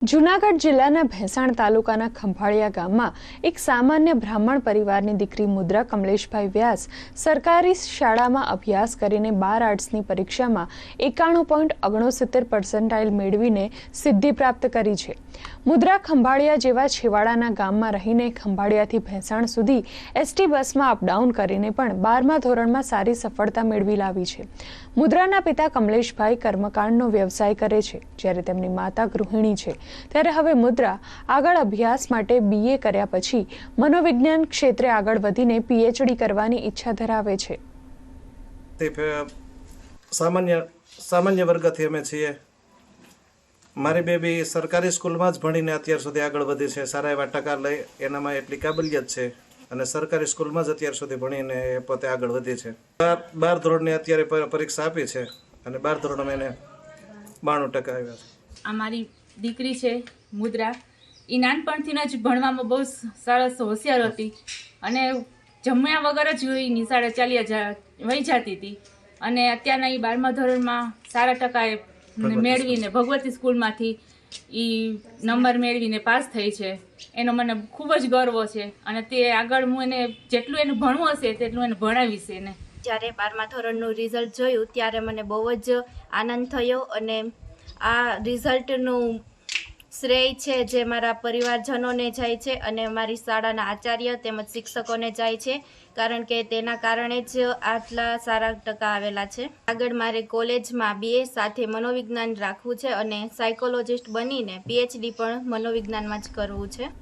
જૂનાગઢ જિલ્લાના ભેંસાણ તાલુકાના ખંભાળિયા ગામમાં એક સામાન્ય બ્રાહ્મણ પરિવારની દીકરી મુદ્રા કમલેશભાઈ વ્યાસ સરકારી શાળામાં અભ્યાસ કરીને બાર આર્ટ્સની પરીક્ષામાં એકાણું પોઈન્ટ ઓગણસિત્તેર પર્સન્ટાઇલ મેળવીને સિદ્ધિ પ્રાપ્ત કરી છે. મુદ્રા ખંભાળિયા જેવા છેવાડાના ગામમાં રહીને ખંભાળિયાથી ભેંસાણ સુધી એસટી બસમાં અપડાઉન કરીને પણ બારમા ધોરણમાં સારી સફળતા મેળવી લાવી છે. મુદ્રાના પિતા કમલેશભાઈ કર્મકાંડનો વ્યવસાય કરે છે, જ્યારે તેમની માતા ગૃહિણી છે. ત્યારે હવે મુદ્રા આગળ અભ્યાસ માટે બીએ કર્યા પછી મનોવિજ્ઞાન ક્ષેત્રે આગળ વધીને પીએચડી કરવાની ઈચ્છા ધરાવે છે. તે સામાન્ય સામાન્ય વર્ગથી અમે છીએ. મારી બેબી સરકારી સ્કૂલમાં જ ભણીને અત્યાર સુધી આગળ વધી છે. સારા એવા ટકા લઈ એનામાં એટલી કાબલિયત છે અને સરકારી સ્કૂલમાં જ અત્યાર સુધી ભણીને એ પોતે આગળ વધી છે. બાર બાર ધોરણની અત્યારે પરીક્ષા આપી છે અને બાર ધોરણમાં એને બાણું ટકા આવ્યા છે. આ મારી દીકરી છે મુદ્રા. એ નાનપણથી જ ભણવામાં બહુ સરસ હોશિયાર હતી અને જમ્યા વગર જ એ નિશાળે ચાલ્યા જા વહી જતી હતી અને અત્યારના એ બારમા ધોરણમાં સારા ટકાએ મેળવીને ભગવતી સ્કૂલમાંથી એ નંબર મેળવીને પાસ થઈ છે. એનો મને ખૂબ જ ગર્વ છે અને તે આગળ હું એને જેટલું એને ભણવું હશે તેટલું એને ભણાવીશ એને. જ્યારે બારમા ધોરણનું રિઝલ્ટ જોયું ત્યારે મને બહુ જ આનંદ થયો અને આ રિઝલ્ટનું શ્રેય છે જે મારા પરિવારજનોને જાય છે અને મારી શાળાના આચાર્ય તેમજ શિક્ષકોને જાય છે, કારણ કે તેના કારણે જ આટલા સારા ટકા આવેલા છે. આગળ મારે કોલેજમાં બીએ સાથે મનોવિજ્ઞાન રાખવું છે અને સાયકોલોજિસ્ટ બનીને પીએચડી પણ મનોવિજ્ઞાનમાં જ કરવું છે.